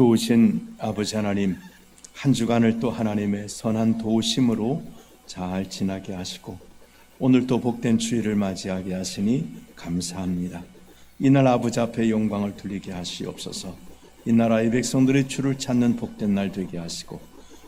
좋으신 아버지 하나님, 한 주간을 또 하나님의 선한 도우심으로 잘 지나게 하시고 오늘도 복된 주일을 맞이하게 하시니 감사합니다. 이날 아버지 앞에 영광을 돌리게 하시옵소서. 이 나라의 백성들의 주를 찾는 복된 날 되게 하시고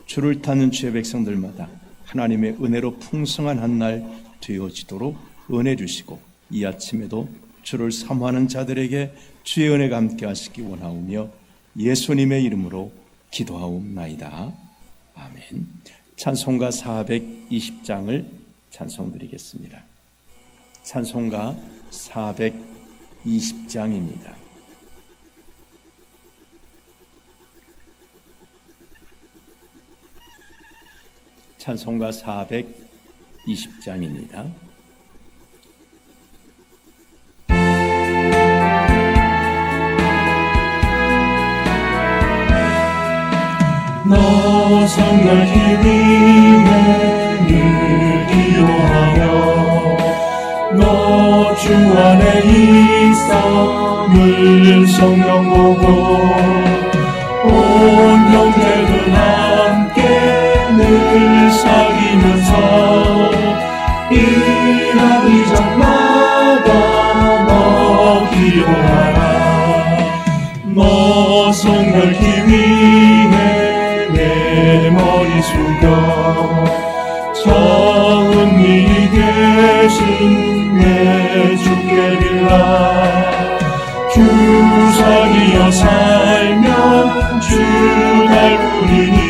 주를 찾는 주의 백성들마다 하나님의 은혜로 풍성한 한 날 되어지도록 은혜 주시고 이 아침에도 주를 사모하는 자들에게 주의 은혜가 함께 하시기 원하오며 예수님의 이름으로 기도하옵나이다. 아멘. 찬송가 420장을 찬송 드리겠습니다. 찬송가 420장입니다. 찬송가 420장입니다. 너 성결히 위해 늘 기도하며 너 주 안에 있어 늘 성경 보고 온 형제들 함께 늘 사귀면서 일하기 전마다 너 기도하라. 너내 머리 숙여 정은미 계신 내 주께 빌라. 주사이여 살면 주날 부리니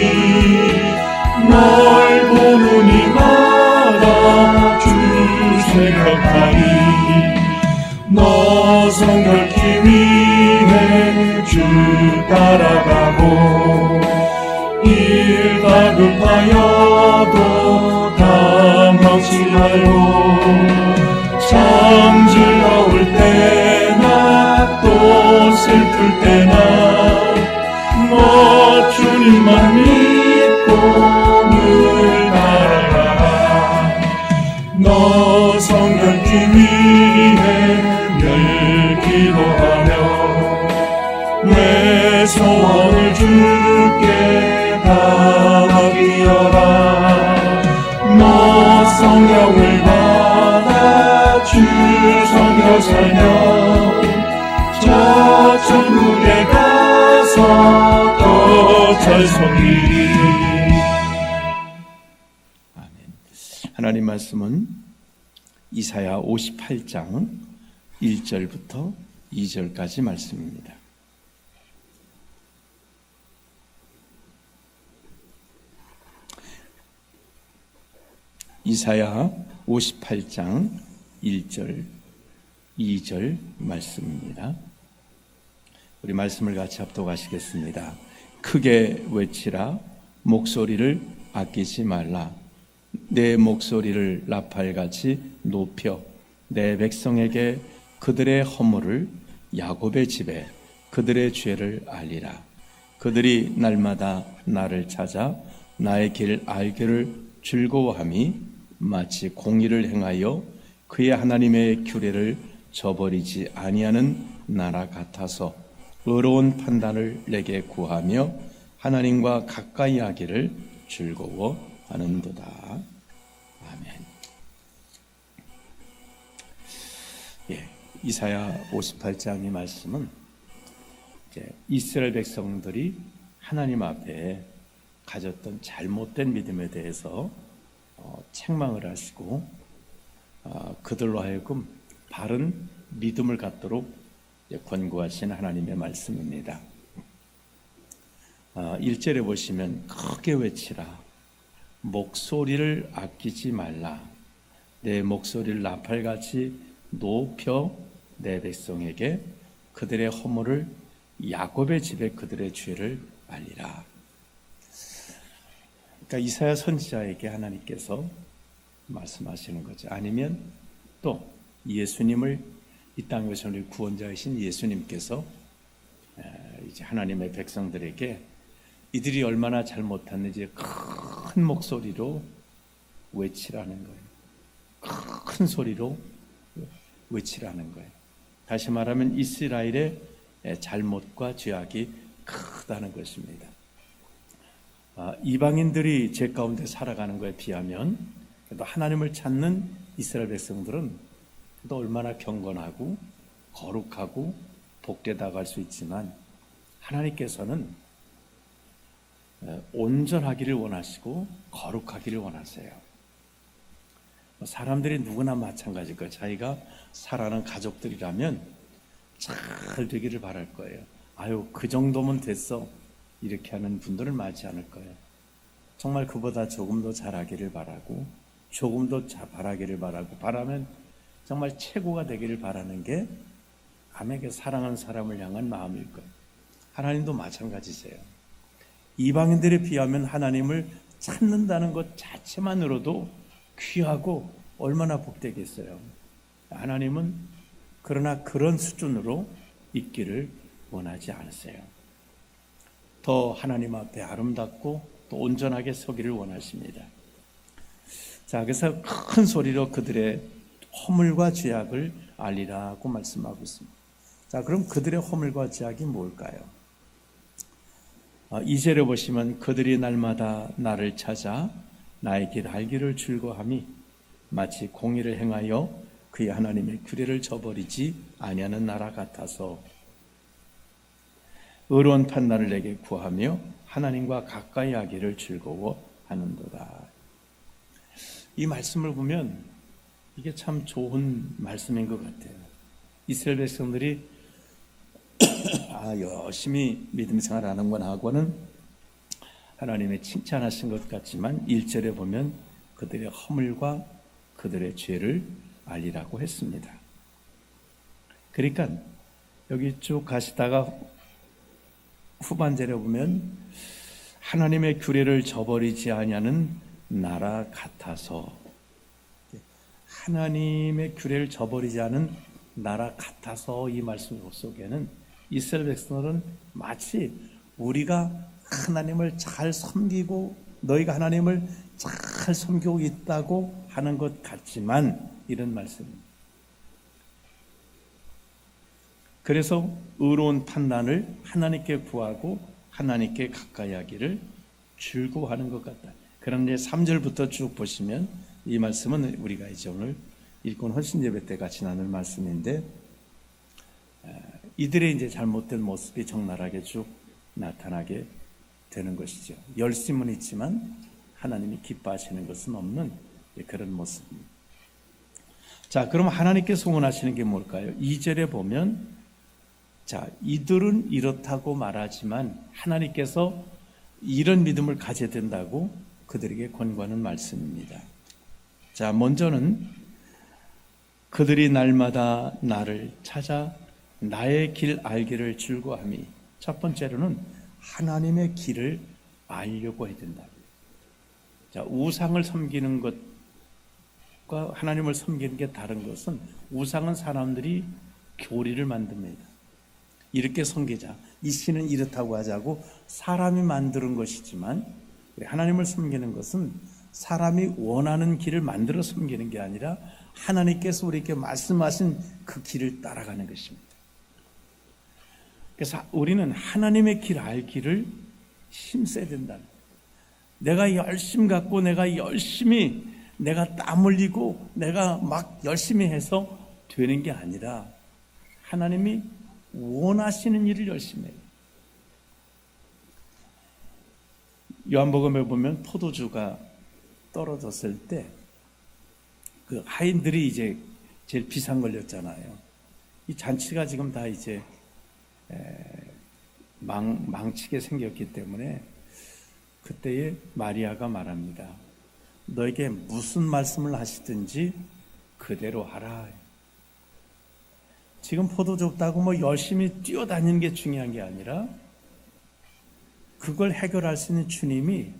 일 다급하여도 당황치 말고 참 즐거울 때나 또 슬플 때나 너 주님만 믿고 늘 따라가라 너 성결히 위해 늘 기도하며 내 소원을 주 성령을 받아 주 섬겨 살면 저 천국에 가서 더잘 섬기리 아멘. 하나님 말씀은 이사야 58장 1절부터 2절까지 말씀입니다. 이사야 58장 1절 2절 말씀입니다. 우리 말씀을 같이 합독하시겠습니다. 크게 외치라 목소리를 아끼지 말라 내 목소리를 나팔같이 높여 내 백성에게 그들의 허물을 야곱의 집에 그들의 죄를 알리라 그들이 날마다 나를 찾아 나의 길 알기를 즐거워함이 마치 공의를 행하여 그의 하나님의 규례를 저버리지 아니하는 나라 같아서 의로운 판단을 내게 구하며 하나님과 가까이 하기를 즐거워하는도다. 아멘. 예, 이사야 58장의 말씀은 이스라엘 백성들이 하나님 앞에 가졌던 잘못된 믿음에 대해서 어, 책망을 하시고 어, 그들로 하여금 바른 믿음을 갖도록 권고하신 하나님의 말씀입니다. 어, 1절에 보시면 크게 외치라. 목소리를 아끼지 말라. 내 목소리를 나팔같이 높여 내 백성에게 그들의 허물을 야곱의 집에 그들의 죄를 알리라. 그러니까 이사야 선지자에게 하나님께서 말씀하시는 거죠. 아니면 또 예수님을 이 땅에 오신 우리 구원자이신 예수님께서 에, 이제 하나님의 백성들에게 이들이 얼마나 잘못했는지 큰 목소리로 외치라는 거예요. 큰 소리로 외치라는 거예요. 다시 말하면 이스라엘의 잘못과 죄악이 크다는 것입니다. 아, 이방인들이 죄 가운데 살아가는 것에 비하면 그래도 하나님을 찾는 이스라엘 백성들은 또 얼마나 경건하고 거룩하고 복되다고 할수 있지만 하나님께서는 어, 온전하기를 원하시고 거룩하기를 원하세요. 뭐 사람들이 누구나 마찬가지일 거예요. 자기가 살아가는 가족들이라면 잘 되기를 바랄 거예요. 아유, 그 정도면 됐어. 이렇게 하는 분들을 맞지 않을 거예요. 정말 그보다 조금 더 잘하기를 바라고, 조금 더잘 바라기를 바라고, 바라면 정말 최고가 되기를 바라는 게 남에게 사랑하는 사람을 향한 마음일 거예요. 하나님도 마찬가지세요. 이방인들에 비하면 하나님을 찾는다는 것 자체만으로도 귀하고 얼마나 복되겠어요. 하나님은 그러나 그런 수준으로 있기를 원하지 않으세요. 더 하나님 앞에 아름답고 또 온전하게 서기를 원하십니다. 자, 그래서 큰 소리로 그들의 허물과 죄악을 알리라고 말씀하고 있습니다. 자, 그럼 그들의 허물과 죄악이 뭘까요? 아, 이절에 보시면 그들이 날마다 나를 찾아 나의 길 알기를 즐거함이 마치 공의를 행하여 그의 하나님의 규례를 저버리지 아니하는 나라 같아서 의로운 판단을 내게 구하며 하나님과 가까이 하기를 즐거워하는도다. 이 말씀을 보면 이게 참 좋은 말씀인 것 같아요. 이스라엘 백성들이 아, 열심히 믿음 생활하는 건 하고는 하나님의 칭찬하신 것 같지만 1절에 보면 그들의 허물과 그들의 죄를 알리라고 했습니다. 그러니까 여기 쭉 가시다가 후반절에 보면 하나님의 규례를 저버리지 아니하는 나라 같아서 하나님의 규례를 저버리지 않은 나라 같아서 이 말씀 속에는 이스라엘 백성들은 마치 우리가 하나님을 잘 섬기고 너희가 하나님을 잘 섬기고 있다고 하는 것 같지만 이런 말씀입니다. 그래서 의로운 판단을 하나님께 구하고 하나님께 가까이 하기를 즐거워하는 것 같다. 그런데 3절부터 쭉 보시면 이 말씀은 우리가 이제 오늘 읽고 헌신 예배 때 같이 나눌 말씀인데 이들의 이제 잘못된 모습이 적나라하게 쭉 나타나게 되는 것이죠. 열심은 있지만 하나님이 기뻐하시는 것은 없는 그런 모습입니다. 자, 그럼 하나님께 소원하시는 게 뭘까요? 2절에 보면 자, 이들은 이렇다고 말하지만 하나님께서 이런 믿음을 가져야 된다고 그들에게 권고하는 말씀입니다. 자, 먼저는 그들이 날마다 나를 찾아 나의 길 알기를 즐거함이 첫 번째로는 하나님의 길을 알려고 해야 된다. 자, 우상을 섬기는 것과 하나님을 섬기는 게 다른 것은 우상은 사람들이 교리를 만듭니다. 이렇게 섬기자. 이 신은 이렇다고 하자고 사람이 만드는 것이지만 하나님을 섬기는 것은 사람이 원하는 길을 만들어 섬기는 게 아니라 하나님께서 우리에게 말씀하신 그 길을 따라가는 것입니다. 그래서 우리는 하나님의 길 알기를 힘써야 된다. 내가 열심 갖고 내가 열심히 내가 땀 흘리고 내가 막 열심히 해서 되는 게 아니라 하나님이 원하시는 일을 열심히 해요. 요한복음에 보면 포도주가 떨어졌을 때 그 하인들이 이제 제일 비상 걸렸잖아요. 이 잔치가 지금 다 이제 망, 망치게 생겼기 때문에 그때에 마리아가 말합니다. 너에게 무슨 말씀을 하시든지 그대로 하라. 지금 포도주 없다고 뭐 열심히 뛰어다니는 게 중요한 게 아니라 그걸 해결할 수 있는 주님이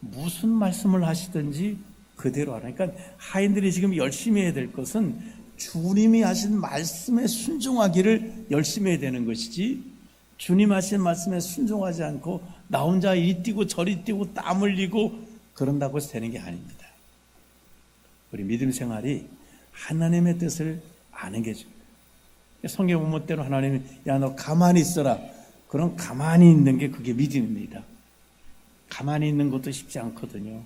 무슨 말씀을 하시든지 그대로 하라. 그러니까 하인들이 지금 열심히 해야 될 것은 주님이 하신 말씀에 순종하기를 열심히 해야 되는 것이지 주님 하신 말씀에 순종하지 않고 나 혼자 이리 뛰고 저리 뛰고 땀 흘리고 그런다고 해서 되는 게 아닙니다. 우리 믿음 생활이 하나님의 뜻을 아는 게 중요해요. 성경 보면 때로 하나님이 야 너 가만히 있어라. 그럼 가만히 있는 게 그게 믿음입니다. 가만히 있는 것도 쉽지 않거든요.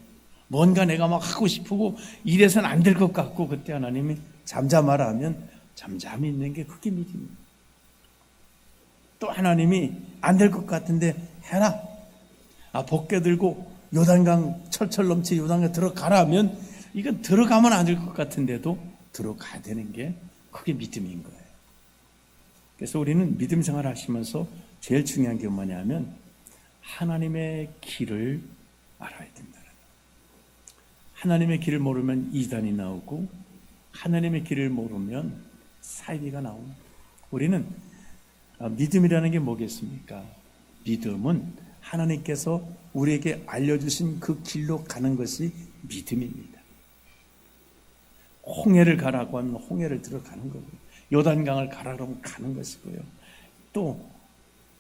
뭔가 내가 막 하고 싶고 이래서는 안 될 것 같고 그때 하나님이 잠잠하라 하면 잠잠히 있는 게 그게 믿음입니다. 또 하나님이 안 될 것 같은데 해라. 아, 벗겨 들고 요단강 철철 넘치 요단강 들어가라 하면 이건 들어가면 안 될 것 같은데도 들어가야 되는 게 그게 믿음인 거예요. 그래서 우리는 믿음 생활 하시면서 제일 중요한 게 뭐냐면 하나님의 길을 알아야 된다. 하나님의 길을 모르면 이단이 나오고 하나님의 길을 모르면 사이비가 나옵니다. 우리는 아, 믿음이라는 게 뭐겠습니까? 믿음은 하나님께서 우리에게 알려주신 그 길로 가는 것이 믿음입니다. 홍해를 가라고 하면 홍해를 들어가는 거고요. 요단강을 가라 그러면 가는 것이고요. 또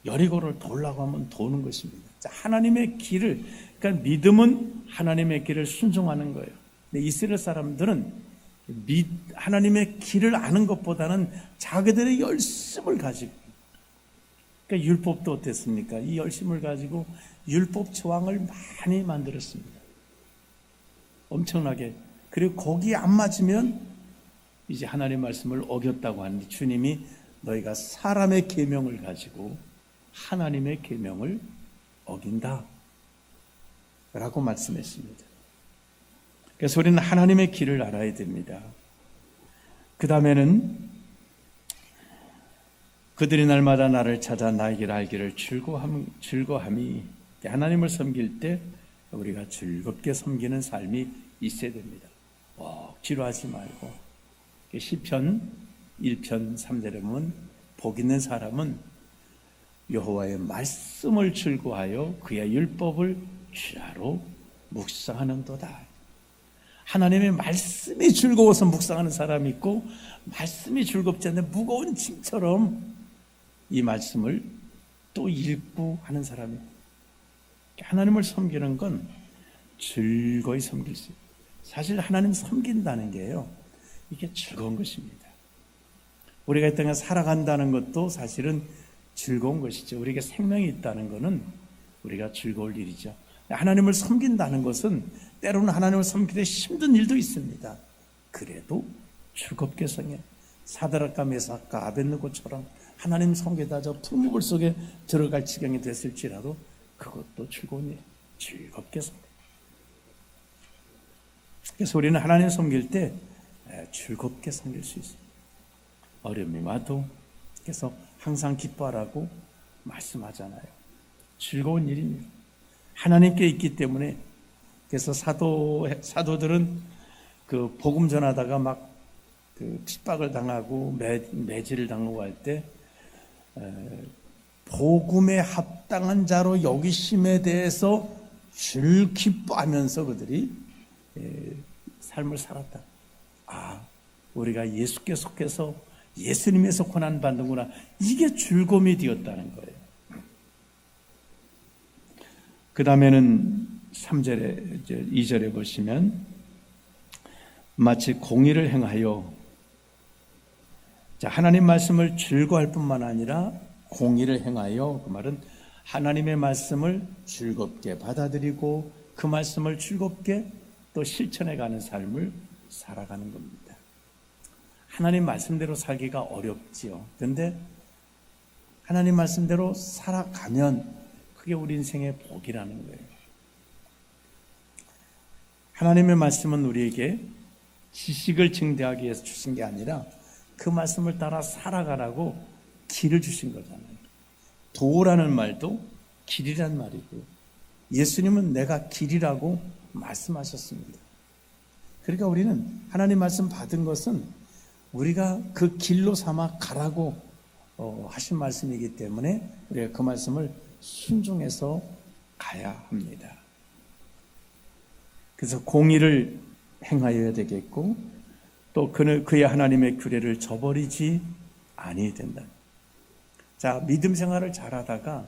여리고를 돌라고 하면 도는 것입니다. 자, 하나님의 길을 그러니까 믿음은 하나님의 길을 순종하는 거예요. 근데 이스라엘 사람들은 믿, 하나님의 길을 아는 것보다는 자기들의 열심을 가지고 그러니까 율법도 어땠습니까? 이 열심을 가지고 율법 조항을 많이 만들었습니다. 엄청나게. 그리고 거기에 안 맞으면 이제 하나님 말씀을 어겼다고 하는데 주님이 너희가 사람의 계명을 가지고 하나님의 계명을 어긴다. 라고 말씀했습니다. 그래서 우리는 하나님의 길을 알아야 됩니다. 그 다음에는 그들이 날마다 나를 찾아 나에게 알기를 즐거함, 즐거함이 하나님을 섬길 때 우리가 즐겁게 섬기는 삶이 있어야 됩니다. 억지로 하지 말고 시편 1편 3절에 보면 복 있는 사람은 여호와의 말씀을 즐거하여 그의 율법을 주야로 묵상하는도다. 하나님의 말씀이 즐거워서 묵상하는 사람이 있고 말씀이 즐겁지 않는 무거운 짐처럼 이 말씀을 또 읽고 하는 사람이 하나님을 섬기는 건 즐거이 섬길 수 있어요. 사실 하나님 섬긴다는 게요. 이게 즐거운 것입니다. 우리가 이 땅에 살아간다는 것도 사실은 즐거운 것이죠. 우리에게 생명이 있다는 것은 우리가 즐거울 일이죠. 하나님을 섬긴다는 것은 때로는 하나님을 섬기되 힘든 일도 있습니다. 그래도 즐겁게 성해 사드락과 메사카 아벤느고처럼 하나님 섬기다 저 풀무불 속에 들어갈 지경이 됐을지라도 그것도 즐거운 일, 즐겁게 섬겨. 그래서 우리는 하나님 섬길 때 즐겁게 섬길 수 있어요. 어려움이 와도 그래서 항상 기뻐하라고 말씀하잖아요. 즐거운 일입니다. 하나님께 있기 때문에 그래서 사도 사도들은 그 복음 전하다가 막 그 핍박을 당하고 매, 매질을 당하고 할 때 복음에 합당한 자로 여기심에 대해서 줄 기뻐하면서 그들이 에, 삶을 살았다. 아, 우리가 예수께 속해서 예수님에서 고난 받는구나. 이게 즐거움이 되었다는 거예요. 그 다음에는 3절에, 2절에 보시면 마치 공의를 행하여 자, 하나님 말씀을 즐거워할 뿐만 아니라 공의를 행하여 그 말은 하나님의 말씀을 즐겁게 받아들이고 그 말씀을 즐겁게 또 실천해 가는 삶을 살아가는 겁니다. 하나님 말씀대로 살기가 어렵지요. 그런데 하나님 말씀대로 살아가면 그게 우리 인생의 복이라는 거예요. 하나님의 말씀은 우리에게 지식을 증대하기 위해서 주신 게 아니라 그 말씀을 따라 살아가라고 길을 주신 거잖아요. 도라는 말도 길이란 말이고 예수님은 내가 길이라고 말씀하셨습니다. 그러니까 우리는 하나님 말씀 받은 것은 우리가 그 길로 삼아 가라고 어, 하신 말씀이기 때문에 우리가 그 말씀을 순종해서 가야 합니다. 그래서 공의를 행하여야 되겠고 또 그는 그의 하나님의 규례를 저버리지 아니 된다. 자, 믿음 생활을 잘하다가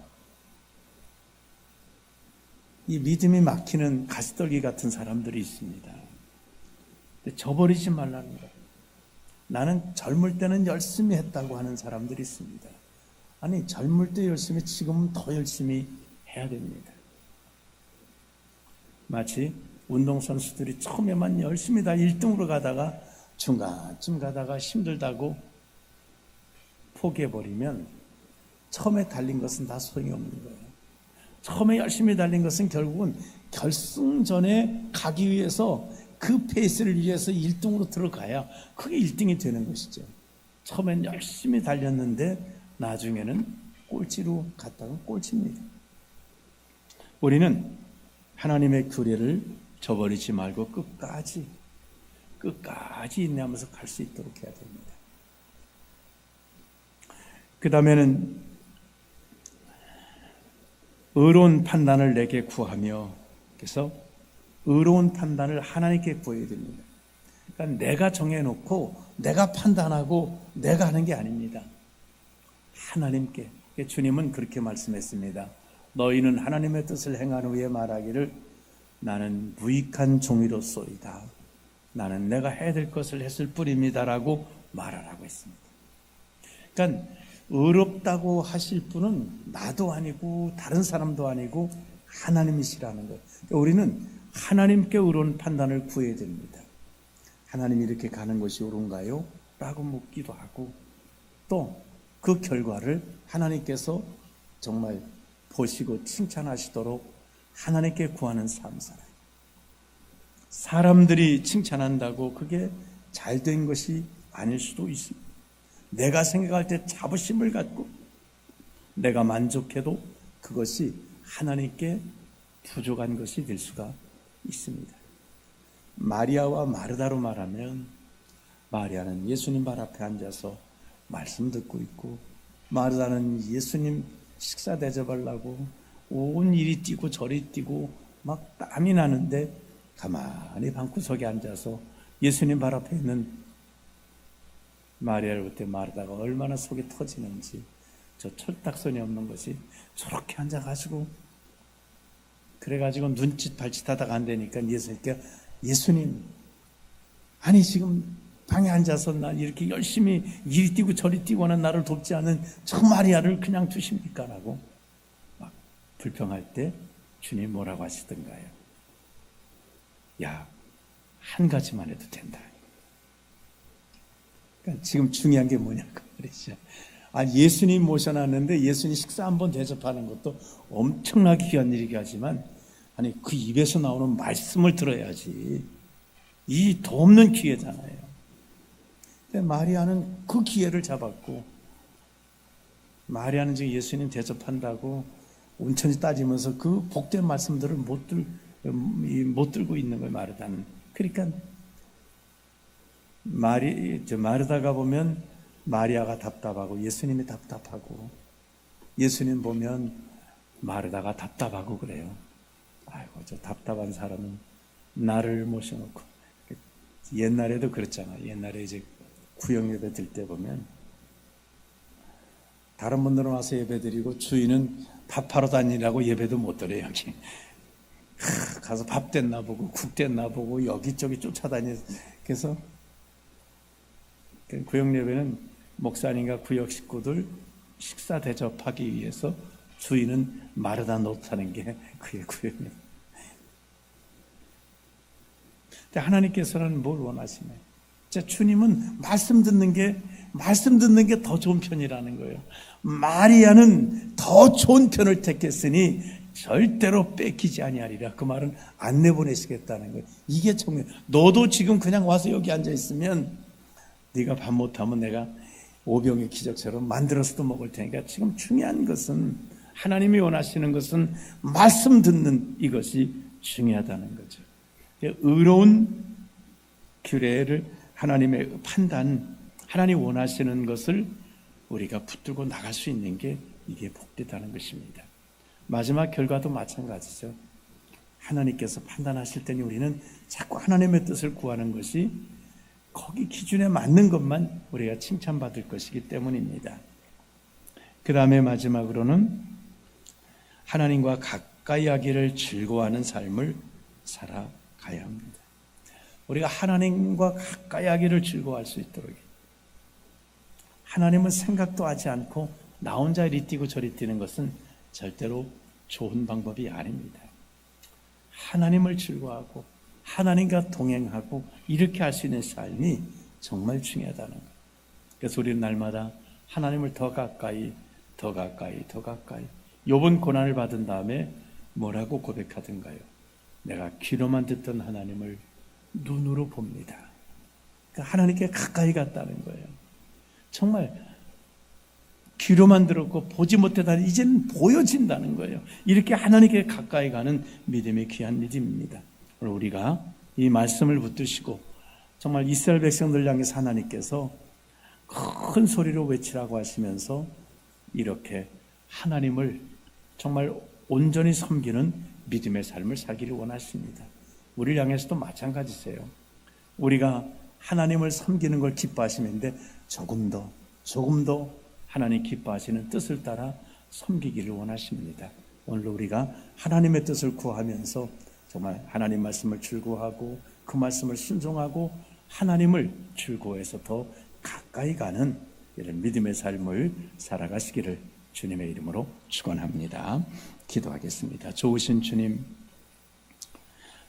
이 믿음이 막히는 가시떨기 같은 사람들이 있습니다. 저버리지 말라는 거. 나는 젊을 때는 열심히 했다고 하는 사람들이 있습니다. 아니 젊을 때 열심히 지금은 더 열심히 해야 됩니다. 마치 운동선수들이 처음에만 열심히 다 1등으로 가다가 중간쯤 가다가 힘들다고 포기해버리면 처음에 달린 것은 다 소용이 없는 거예요. 처음에 열심히 달린 것은 결국은 결승전에 가기 위해서 그 페이스를 위해서 1등으로 들어가야 그게 1등이 되는 것이죠. 처음엔 열심히 달렸는데 나중에는 꼴찌로 갔다가 꼴찌입니다. 우리는 하나님의 규례를 저버리지 말고 끝까지 끝까지 인내하면서 갈 수 있도록 해야 됩니다. 그 다음에는 의로운 판단을 내게 구하며 그래서 의로운 판단을 하나님께 구해야 됩니다. 그러니까 내가 정해놓고 내가 판단하고 내가 하는 게 아닙니다. 하나님께 주님은 그렇게 말씀했습니다. 너희는 하나님의 뜻을 행한 후에 말하기를 나는 무익한 종이로소이다. 나는 내가 해야 될 것을 했을 뿐입니다라고 말하라고 했습니다. 그러니까 의롭다고 하실 분은 나도 아니고 다른 사람도 아니고 하나님이시라는 거예요. 그러니까 우리는 하나님께 의로운 판단을 구해야 됩니다. 하나님이 이렇게 가는 것이 옳은가요? 라고 묻기도 하고 또 그 결과를 하나님께서 정말 보시고 칭찬하시도록 하나님께 구하는 삶 살아요. 사람들이 칭찬한다고 그게 잘 된 것이 아닐 수도 있습니다. 내가 생각할 때 자부심을 갖고 내가 만족해도 그것이 하나님께 부족한 것이 될 수가 있습니다. 마리아와 마르다로 말하면 마리아는 예수님 발 앞에 앉아서 말씀 듣고 있고 마르다는 예수님 식사 대접하려고 온 이리 뛰고 저리 뛰고 막 땀이 나는데 가만히 방구석에 앉아서 예수님 발 앞에 있는 마리아를 볼때 마르다가 얼마나 속이 터지는지 저 철딱선이 없는 것이 저렇게 앉아가지고 그래가지고 눈짓 발짓하다가 안 되니까 예수님께 예수님 아니 지금 방에 앉아서 나 이렇게 열심히 이리 뛰고 저리 뛰고 하는 나를 돕지 않은 저 마리아를 그냥 두십니까? 라고 막 불평할 때 주님 뭐라고 하시던가요? 야, 한 가지만 해도 된다. 그러니까 지금 중요한 게 뭐냐고 말이죠. 아, 예수님 모셔놨는데 예수님 식사 한번 대접하는 것도 엄청나게 귀한 일이긴 하지만 아니 그 입에서 나오는 말씀을 들어야지 이더 없는 기회잖아요. 근데 마리아는 그 기회를 잡았고 마리아는 지금 예수님 대접한다고 온천히 따지면서 그 복된 말씀들을 못, 들, 못 들고 있는 거예요 마르다는. 그러니까 마리 저 마르다가 보면 마리아가 답답하고 예수님이 답답하고 예수님 보면 마르다가 답답하고 그래요. 아이고 저 답답한 사람은 나를 모셔놓고 옛날에도 그랬잖아. 옛날에 이제 구역 예배 들 때 보면 다른 분들은 와서 예배 드리고 주인은 밥하러 다니라고 예배도 못 드려요 여기. 하, 가서 밥 됐나 보고 국 됐나 보고 여기저기 쫓아다니 그래서 그 구역 예배는 목사님과 구역 식구들 식사 대접하기 위해서 주인은 마르다 놓다는 게 그게 구역 예배. 하나님께서는 뭘 원하시나요? 자, 주님은 말씀 듣는 게 말씀 듣는 게 더 좋은 편이라는 거예요. 마리아는 더 좋은 편을 택했으니 절대로 뺏기지 아니하리라. 그 말은 안 내보내시겠다는 거예요. 이게 정말 너도 지금 그냥 와서 여기 앉아 있으면 네가 밥 못하면 내가 오병의 기적처럼 만들어서도 먹을 테니까 지금 중요한 것은 하나님이 원하시는 것은 말씀 듣는 이것이 중요하다는 거죠. 의로운 규례를 하나님의 판단, 하나님 원하시는 것을 우리가 붙들고 나갈 수 있는 게 이게 복되다는 것입니다. 마지막 결과도 마찬가지죠. 하나님께서 판단하실 때니 우리는 자꾸 하나님의 뜻을 구하는 것이 거기 기준에 맞는 것만 우리가 칭찬받을 것이기 때문입니다. 그 다음에 마지막으로는 하나님과 가까이 하기를 즐거워하는 삶을 살아 가야 합니다. 우리가 하나님과 가까이 하기를 즐거워할 수 있도록 하나님은 생각도 하지 않고 나 혼자 이리 뛰고 저리 뛰는 것은 절대로 좋은 방법이 아닙니다. 하나님을 즐거워하고 하나님과 동행하고 이렇게 할 수 있는 삶이 정말 중요하다는 거예요. 그래서 우리는 날마다 하나님을 더 가까이, 더 가까이, 더 가까이. 요번 고난을 받은 다음에 뭐라고 고백하던가요? 내가 귀로만 듣던 하나님을 눈으로 봅니다. 그러니까 하나님께 가까이 갔다는 거예요. 정말 귀로만 들었고 보지 못하다니 이제는 보여진다는 거예요. 이렇게 하나님께 가까이 가는 믿음의 귀한. 오늘 우리가 이 말씀을 붙드시고 정말 이스라엘 백성들 향해서 하나님께서 큰 소리로 외치라고 하시면서 이렇게 하나님을 정말 온전히 섬기는 믿음의 삶을 살기를 원하십니다. 우리를 향해서도 마찬가지세요. 우리가 하나님을 섬기는 걸 기뻐하시는데 조금 더, 조금 더 하나님 기뻐하시는 뜻을 따라 섬기기를 원하십니다. 오늘 우리가 하나님의 뜻을 구하면서 정말 하나님 말씀을 즐거워하고 그 말씀을 순종하고 하나님을 즐거워해서 더 가까이 가는 이런 믿음의 삶을 살아가시기를 주님의 이름으로 축원합니다. 기도하겠습니다. 좋으신 주님,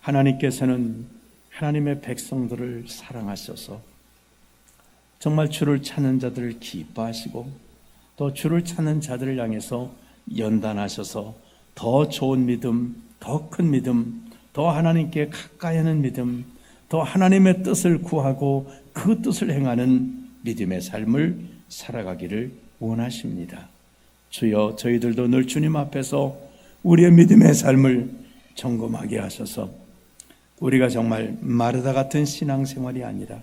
하나님께서는 하나님의 백성들을 사랑하셔서 정말 주를 찾는 자들을 기뻐하시고 또 주를 찾는 자들을 향해서 연단하셔서 더 좋은 믿음, 더 큰 믿음, 더 하나님께 가까이 하는 믿음, 더 하나님의 뜻을 구하고 그 뜻을 행하는 믿음의 삶을 살아가기를 원하십니다. 주여 저희들도 늘 주님 앞에서 우리의 믿음의 삶을 점검하게 하셔서 우리가 정말 마르다 같은 신앙생활이 아니라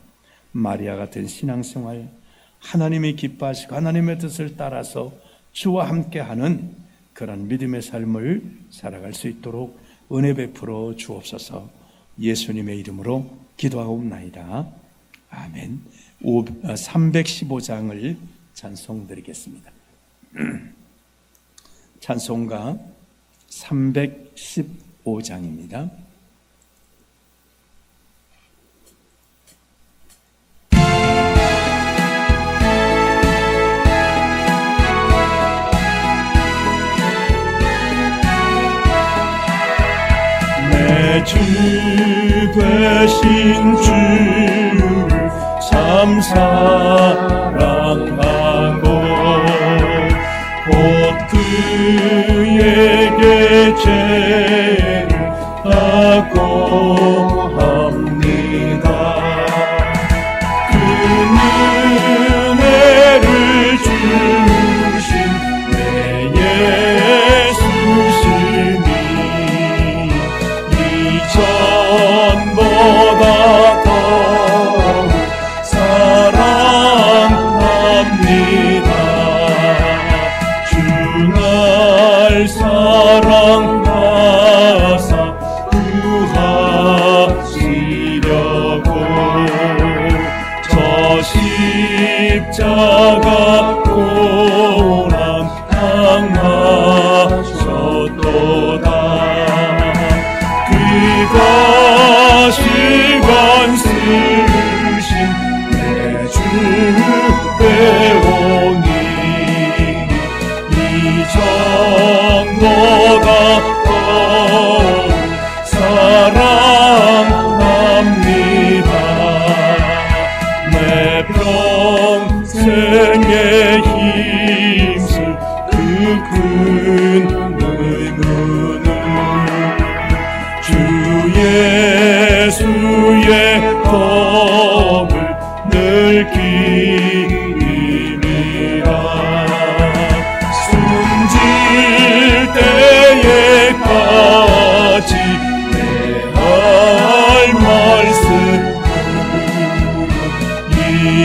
마리아 같은 신앙생활 하나님이 기뻐하시고 하나님의 뜻을 따라서 주와 함께하는 그런 믿음의 삶을 살아갈 수 있도록 은혜 베풀어 주옵소서 예수님의 이름으로 기도하옵나이다. 아멘. 315장을 찬송드리겠습니다. 찬송가 315장입니다. 내주 되신 주를 참 사랑하고 곧 그에 게 죄를 합 God.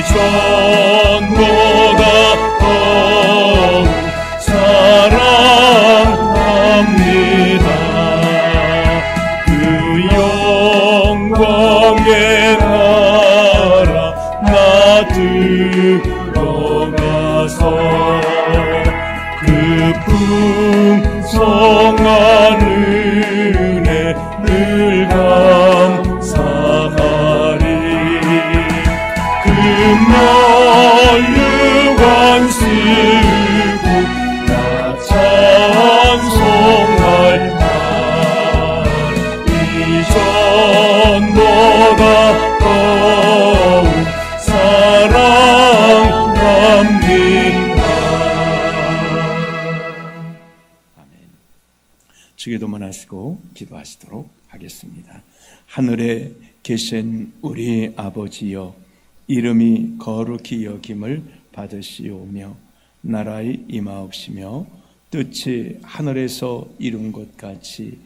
雄 잠언하시고 기도하시도록 하겠습니다. 하늘에 계신 우리 아버지여 이름이 거룩히 여김을 받으시오며 나라의 임하옵시며 뜻이 하늘에서 이룬 것 같이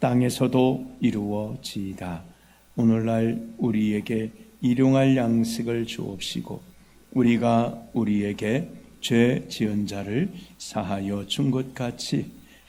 땅에서도 이루어지이다. 오늘날 우리에게 일용할 양식을 주옵시고 우리가 우리에게 죄 지은 자를 사하여 준 것 같이